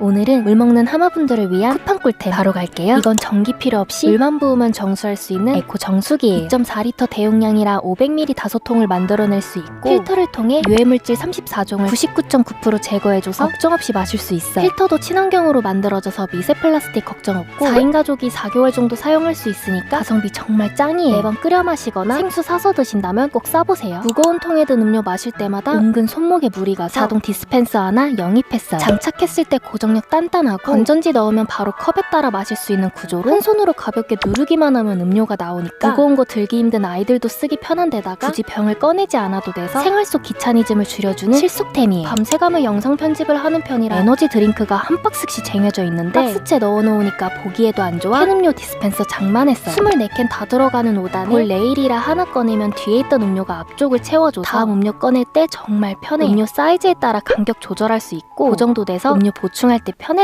오늘은 물 먹는 하마분들을 위한 쿠팡 꿀템 바로 갈게요. 이건 전기 필요 없이 물만 부으면 정수할 수 있는 에코 정수기예요. 2.4리터 대용량이라 500ml 다섯 통을 만들어낼 수 있고 필터를 통해 유해물질 34종을 99.9% 제거해줘서 걱정 없이 마실 수 있어요. 필터도 친환경으로 만들어져서 미세 플라스틱 걱정 없고 4인 가족이 4개월 정도 사용할 수 있으니까 가성비 정말 짱이에요. 매번 끓여 마시거나 생수 사서 드신다면 꼭 싸보세요. 무거운 통에 든 음료 마실 때마다 은근 손목에 무리 가서 자동 디스펜서 하나 영입했어요. 장착했을 때고 정력 단단하고 건전지 넣으면 바로 컵에 따라 마실 수 있는 구조로 한 손으로 가볍게 누르기만 하면 음료가 나오니까 무거운 거 들기 힘든 아이들도 쓰기 편한 데다가 굳이 병을 꺼내지 않아도 돼서 생활 속 귀차니즘을 줄여주는 실속템이에요. 밤새가며 영상 편집을 하는 편이라 에너지 드링크가 한 박스씩 쟁여져 있는데 박스채 넣어놓으니까 보기에도 안 좋아 캔 음료 디스펜서 장만했어요. 24캔 다 들어가는 5단에 볼 레일이라 하나 꺼내면 뒤에 있던 음료가 앞쪽을 채워줘서 다음 음료 꺼낼 때 정말 편해요. 음료 사이즈에 따라 간격 조절할 수 있고 고정도 돼서 음료 보충 할 때 편해